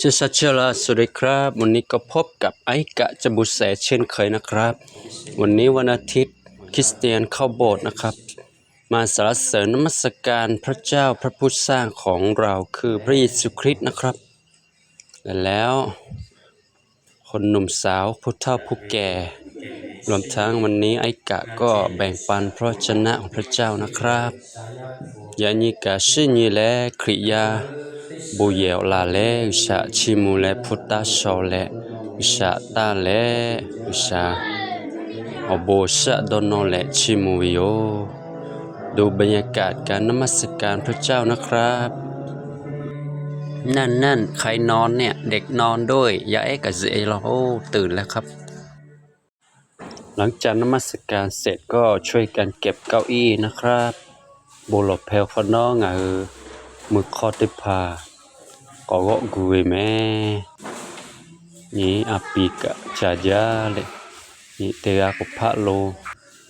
เชชัชเชลาสวัสดีครับ วันนี้ก็พบกับไอ้กะจบุแสเช่นเคยนะครับ วันนี้วันอาทิตย์คริสเตียนเข้าโบสถ์นะครับ มาสรรเสริญนมัสการพระเจ้าพระผู้สร้างของเราคือพระเยซูคริสต์นะครับ และแล้ว คนหนุ่มสาวผู้เฒ่าผู้แก่รวมทั้งวันนี้ไอ้กะก็แบ่งปันพระชนะของพระเจ้านะครับยานิกาชิญีและคริยา บูเยวลาและอุชาชิมูแลพุทธาชอและอุชาตาและอุชาอโบชะดอนอแลชิมูวิโยดูบรรยากาศการนมัสการพระเจ้านะครับ นั่นนั่นใครนอนเนี่ย เด็กนอนด้วยยาเอกับเซโลโอตื่นแล้วครับ หลังจากนมัสการเสร็จก็ช่วยกันเก็บเก้าอี้นะครับบุหลบเพลฟนองอะเออมือคอติพา ก็ก็กุยแม่นี่อาปีกะจาจาเลยนี่เตะกับพัดลม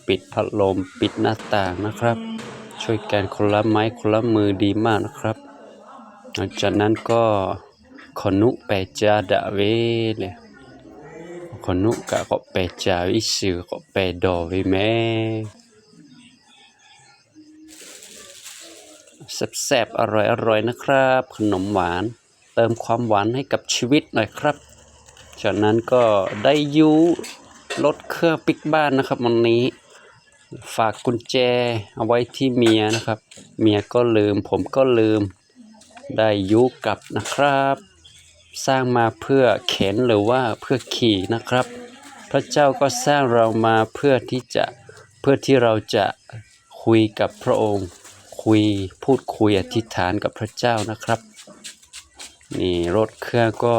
ปิดพัดลมปิดหน้าต่างนะครับ ช่วยกันคนละไม้คนละมือดีมากนะครับ หลังจากนั้นก็ขนุไปจาดะเวเลยคนนุกะก็ไปจ่ายอิสือก็ไปดอวิแม่แซ่บๆอร่อยๆนะครับ ขนมหวาน เติมความหวานให้กับชีวิตหน่อยครับ จากนั้นก็ได้ยูรถเครื่องปิกบ้านนะครับวันนี้ ฝากกุญแจเอาไว้ที่เมียนะครับ เมียก็ลืมผมก็ลืม ได้ยุกลับนะครับ สร้างมาเพื่อเข็นหรือว่าเพื่อขี่นะครับ พระเจ้าก็สร้างเรามาเพื่อที่จะเพื่อที่เราจะคุยกับพระองค์ คุยพูดคุยอธิษฐานกับพระเจ้านะครับ นี่รถเครื่องก็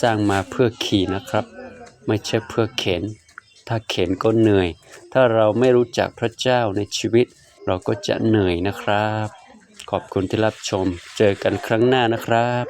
สร้างมาเพื่อขี่นะครับ ไม่ใช่เพื่อเข็น ถ้าเข็นก็เหนื่อย ถ้าเราไม่รู้จักพระเจ้าในชีวิต เราก็จะเหนื่อยนะครับ ขอบคุณที่รับชม เจอกันครั้งหน้านะครับ